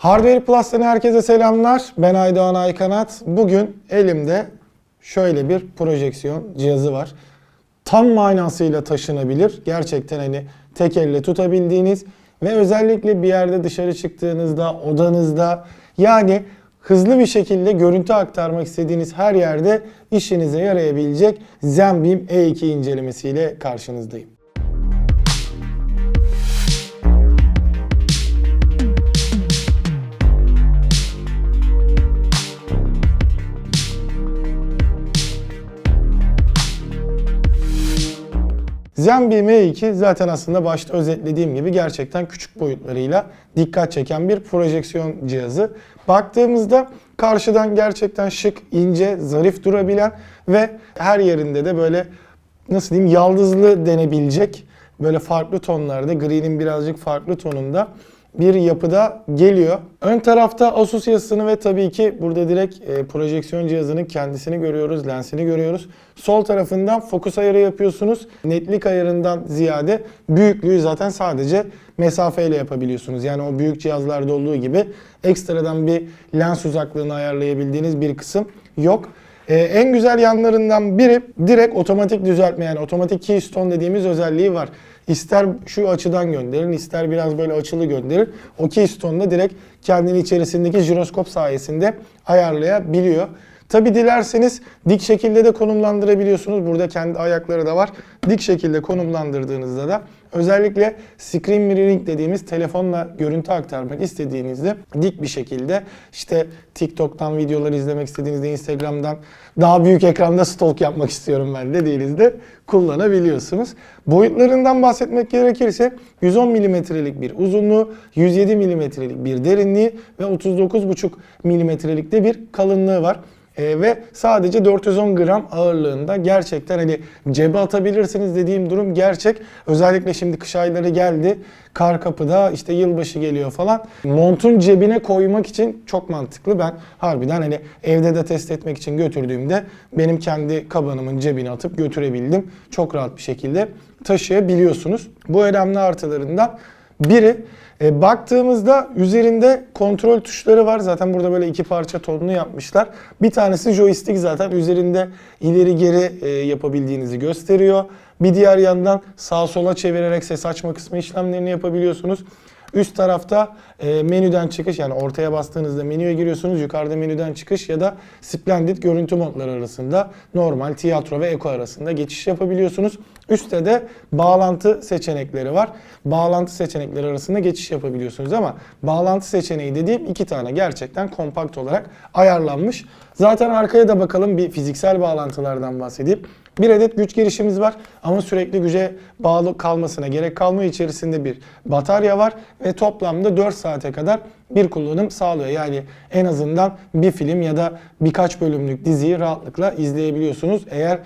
Hardware Plus'tan herkese selamlar. Ben Aydoğan Aykanat. Bugün elimde şöyle bir projeksiyon cihazı var. Tam manasıyla taşınabilir. Gerçekten hani tek elle tutabildiğiniz ve özellikle bir yerde dışarı çıktığınızda, odanızda yani hızlı bir şekilde görüntü aktarmak istediğiniz her yerde işinize yarayabilecek Zenbeam E2 incelemesiyle karşınızdayım. Zenbeam E2 zaten aslında başta özetlediğim gibi gerçekten küçük boyutlarıyla dikkat çeken bir projeksiyon cihazı. Baktığımızda karşıdan gerçekten şık, ince, zarif durabilen ve her yerinde de böyle nasıl diyeyim yaldızlı denebilecek böyle farklı tonlarda, gri'nin birazcık farklı tonunda bir yapıda geliyor. Ön tarafta Asus yazısını ve tabii ki burada direkt e, projeksiyon cihazının kendisini görüyoruz, lensini görüyoruz. Sol tarafından fokus ayarı yapıyorsunuz. Netlik ayarından ziyade büyüklüğü zaten sadece mesafeyle yapabiliyorsunuz. Yani o büyük cihazlarda olduğu gibi ekstradan bir lens uzaklığını ayarlayabildiğiniz bir kısım yok. Ee, en güzel yanlarından biri direkt otomatik düzeltme yani otomatik keystone dediğimiz özelliği var. İster şu açıdan gönderin, ister biraz böyle açılı gönderin. O keystone'da direkt kendini içerisindeki jiroskop sayesinde ayarlayabiliyor. Tabi dilerseniz dik şekilde de konumlandırabiliyorsunuz. Burada kendi ayakları da var. Dik şekilde konumlandırdığınızda da özellikle screen mirroring dediğimiz telefonla görüntü aktarmak istediğinizde dik bir şekilde işte TikTok'tan videolar izlemek istediğinizde Instagram'dan daha büyük ekranda stalk yapmak istiyorum ben dediğinizde kullanabiliyorsunuz. Boyutlarından bahsetmek gerekirse 110 milimetrelik bir uzunluğu, 107 milimetrelik bir derinliği ve 39,5 milimetrelik de bir kalınlığı var. Ee, ve sadece 410 gram ağırlığında gerçekten hani cebe atabilirsiniz dediğim durum gerçek. Özellikle şimdi kış ayları geldi. Kar kapıda işte yılbaşı geliyor falan. Montun cebine koymak için çok mantıklı. Ben harbiden hani evde de test etmek için götürdüğümde benim kendi kabanımın cebine atıp götürebildim. Çok rahat bir şekilde taşıyabiliyorsunuz. Bu önemli artılarından biri e, baktığımızda üzerinde kontrol tuşları var. Zaten burada böyle iki parça tonunu yapmışlar. Bir tanesi joystick zaten üzerinde ileri geri e, yapabildiğinizi gösteriyor. Bir diğer yandan sağ sola çevirerek ses açma kısmı işlemlerini yapabiliyorsunuz. Üst tarafta e, menüden çıkış yani ortaya bastığınızda menüye giriyorsunuz. Yukarıda menüden çıkış ya da Splendid görüntü modları arasında normal tiyatro ve eko arasında geçiş yapabiliyorsunuz. Üstte de bağlantı seçenekleri var. Bağlantı seçenekleri arasında geçiş yapabiliyorsunuz ama bağlantı seçeneği dediğim iki tane gerçekten kompakt olarak ayarlanmış. Zaten arkaya da bakalım bir fiziksel bağlantılardan bahsedeyim. Bir adet güç girişimiz var ama sürekli güce bağlı kalmasına gerek kalmıyor. İçerisinde bir batarya var ve toplamda 4 saate kadar bir kullanım sağlıyor. Yani en azından bir film ya da birkaç bölümlük diziyi rahatlıkla izleyebiliyorsunuz. Eğer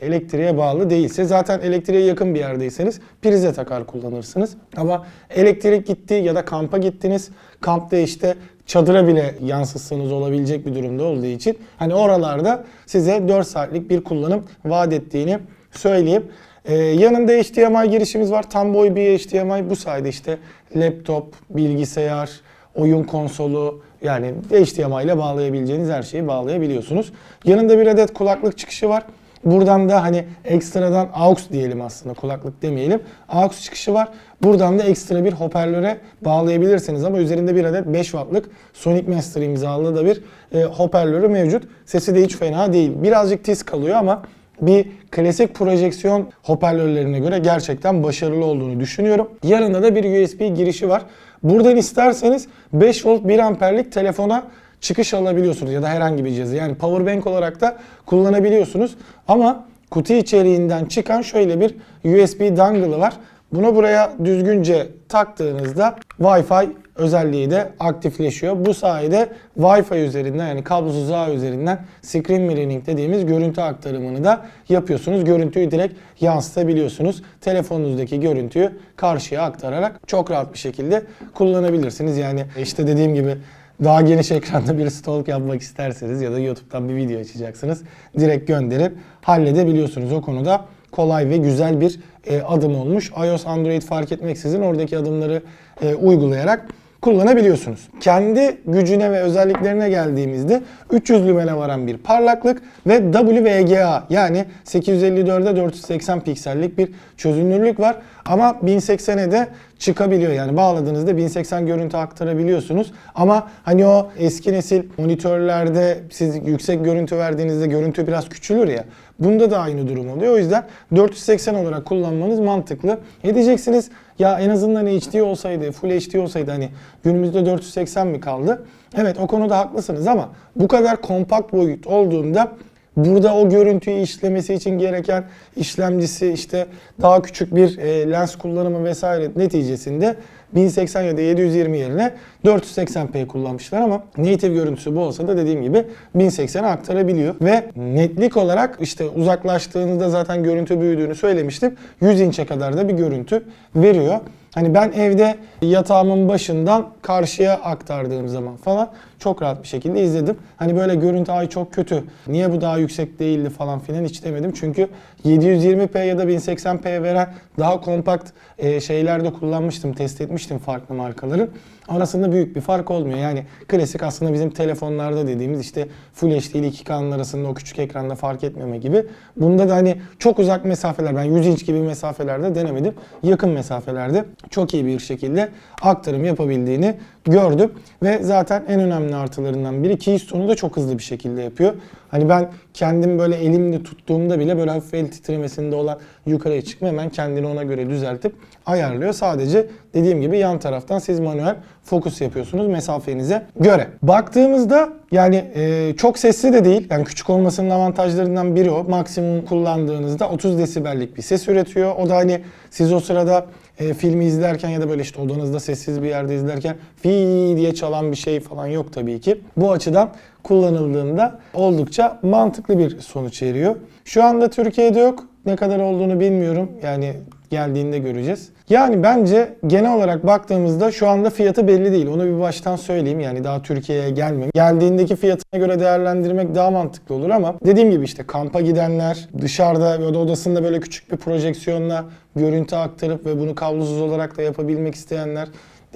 elektriğe bağlı değilse zaten elektriğe yakın bir yerdeyseniz prize takar kullanırsınız. Ama elektrik gitti ya da kampa gittiniz. Kampta işte çadıra bile yansıtsanız olabilecek bir durumda olduğu için hani oralarda size 4 saatlik bir kullanım vaat ettiğini söyleyeyim. Ee, yanında HDMI girişimiz var. Tam boy bir HDMI. Bu sayede işte laptop, bilgisayar, oyun konsolu yani HDMI ile bağlayabileceğiniz her şeyi bağlayabiliyorsunuz. Yanında bir adet kulaklık çıkışı var. Buradan da hani ekstradan AUX diyelim aslında kulaklık demeyelim. AUX çıkışı var. Buradan da ekstra bir hoparlöre bağlayabilirsiniz ama üzerinde bir adet 5 wattlık Sonic Master imzalı da bir e, hoparlörü mevcut. Sesi de hiç fena değil. Birazcık tiz kalıyor ama bir klasik projeksiyon hoparlörlerine göre gerçekten başarılı olduğunu düşünüyorum. Yanında da bir USB girişi var. Buradan isterseniz 5 volt 1 amperlik telefona çıkış alabiliyorsunuz ya da herhangi bir cihazı. Yani powerbank olarak da kullanabiliyorsunuz. Ama kutu içeriğinden çıkan şöyle bir USB dongle'ı var. Bunu buraya düzgünce taktığınızda Wi-Fi özelliği de aktifleşiyor. Bu sayede Wi-Fi üzerinden yani kablosuz ağ üzerinden screen mirroring dediğimiz görüntü aktarımını da yapıyorsunuz. Görüntüyü direkt yansıtabiliyorsunuz. Telefonunuzdaki görüntüyü karşıya aktararak çok rahat bir şekilde kullanabilirsiniz. Yani işte dediğim gibi daha geniş ekranda bir stalk yapmak isterseniz ya da YouTube'dan bir video açacaksınız. Direkt gönderip halledebiliyorsunuz. O konuda kolay ve güzel bir e, adım olmuş. iOS, Android fark etmeksizin oradaki adımları e, uygulayarak kullanabiliyorsunuz. Kendi gücüne ve özelliklerine geldiğimizde 300 lümene varan bir parlaklık ve WVGA yani 854'e 480 piksellik bir çözünürlük var. Ama 1080'e de çıkabiliyor. Yani bağladığınızda 1080 görüntü aktarabiliyorsunuz. Ama hani o eski nesil monitörlerde siz yüksek görüntü verdiğinizde görüntü biraz küçülür ya. Bunda da aynı durum oluyor. O yüzden 480 olarak kullanmanız mantıklı. Ne diyeceksiniz? Ya en azından HD olsaydı, Full HD olsaydı hani günümüzde 480 mi kaldı? Evet o konuda haklısınız ama bu kadar kompakt boyut olduğunda Burada o görüntüyü işlemesi için gereken işlemcisi işte daha küçük bir e, lens kullanımı vesaire neticesinde 1080 ya da 720 yerine 480p kullanmışlar ama native görüntüsü bu olsa da dediğim gibi 1080'e aktarabiliyor ve netlik olarak işte uzaklaştığınızda zaten görüntü büyüdüğünü söylemiştim. 100 inçe kadar da bir görüntü veriyor. Hani ben evde yatağımın başından karşıya aktardığım zaman falan çok rahat bir şekilde izledim. Hani böyle görüntü ay çok kötü. Niye bu daha yüksek değildi falan filan hiç demedim. Çünkü 720p ya da 1080p veren daha kompakt e, şeylerde kullanmıştım, test etmiştim farklı markaların. Arasında büyük bir fark olmuyor. Yani klasik aslında bizim telefonlarda dediğimiz işte Full HD ile 2K'nın arasında o küçük ekranda fark etmeme gibi. Bunda da hani çok uzak mesafeler, ben 100 inç gibi mesafelerde denemedim. Yakın mesafelerde çok iyi bir şekilde aktarım yapabildiğini gördüm. Ve zaten en önemli artılarından biri Keystone'u da çok hızlı bir şekilde yapıyor. Hani ben kendim böyle elimle tuttuğumda bile böyle hafif el titremesinde olan yukarıya çıkma hemen kendini ona göre düzeltip ayarlıyor. Sadece dediğim gibi yan taraftan siz manuel fokus yapıyorsunuz mesafenize göre. Baktığımızda yani e, çok sesli de değil. Yani küçük olmasının avantajlarından biri o. Maksimum kullandığınızda 30 desibellik bir ses üretiyor. O da hani siz o sırada e, filmi izlerken ya da böyle işte odanızda sessiz bir yerde izlerken fi diye çalan bir şey falan yok tabii ki. Bu açıdan kullanıldığında oldukça mantıklı bir sonuç veriyor. Şu anda Türkiye'de yok. Ne kadar olduğunu bilmiyorum. Yani geldiğinde göreceğiz. Yani bence genel olarak baktığımızda şu anda fiyatı belli değil. Onu bir baştan söyleyeyim. Yani daha Türkiye'ye gelmem. Geldiğindeki fiyatına göre değerlendirmek daha mantıklı olur ama dediğim gibi işte kampa gidenler, dışarıda ya da odasında böyle küçük bir projeksiyonla görüntü aktarıp ve bunu kablosuz olarak da yapabilmek isteyenler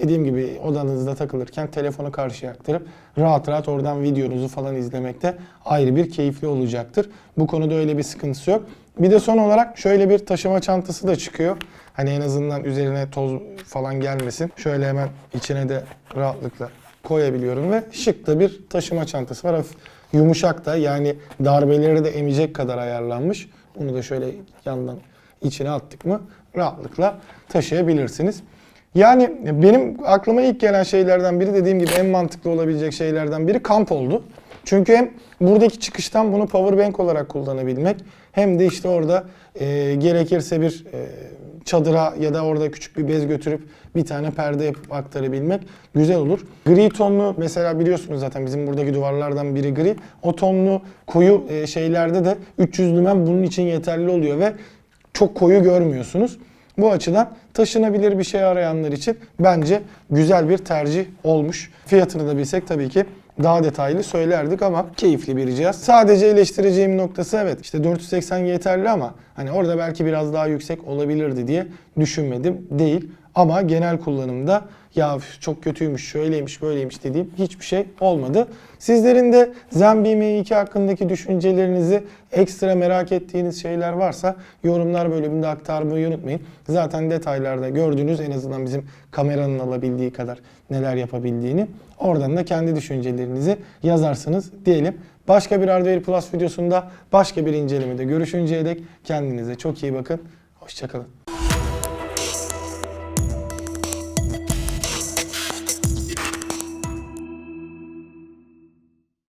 dediğim gibi odanızda takılırken telefonu karşıya aktarıp rahat rahat oradan videonuzu falan izlemekte ayrı bir keyifli olacaktır. Bu konuda öyle bir sıkıntısı yok. Bir de son olarak şöyle bir taşıma çantası da çıkıyor. Hani en azından üzerine toz falan gelmesin. Şöyle hemen içine de rahatlıkla koyabiliyorum ve şık da bir taşıma çantası var. Hafif yumuşak da yani darbeleri de emecek kadar ayarlanmış. Bunu da şöyle yandan içine attık mı rahatlıkla taşıyabilirsiniz. Yani benim aklıma ilk gelen şeylerden biri dediğim gibi en mantıklı olabilecek şeylerden biri kamp oldu. Çünkü hem buradaki çıkıştan bunu power bank olarak kullanabilmek hem de işte orada e, gerekirse bir e, çadıra ya da orada küçük bir bez götürüp bir tane perde yapıp aktarabilmek güzel olur. Gri tonlu mesela biliyorsunuz zaten bizim buradaki duvarlardan biri gri. O tonlu koyu e, şeylerde de 300 lümen bunun için yeterli oluyor ve çok koyu görmüyorsunuz. Bu açıdan taşınabilir bir şey arayanlar için bence güzel bir tercih olmuş. Fiyatını da bilsek tabii ki daha detaylı söylerdik ama keyifli bir cihaz. Sadece eleştireceğim noktası evet işte 480 yeterli ama hani orada belki biraz daha yüksek olabilirdi diye düşünmedim değil. Ama genel kullanımda ya çok kötüymüş, şöyleymiş, böyleymiş dediğim hiçbir şey olmadı. Sizlerin de Zenbi M2 hakkındaki düşüncelerinizi ekstra merak ettiğiniz şeyler varsa yorumlar bölümünde aktarmayı unutmayın. Zaten detaylarda gördüğünüz en azından bizim kameranın alabildiği kadar neler yapabildiğini. Oradan da kendi düşüncelerinizi yazarsınız diyelim. Başka bir Hardware Plus videosunda başka bir incelemede görüşünceye dek kendinize çok iyi bakın. Hoşçakalın.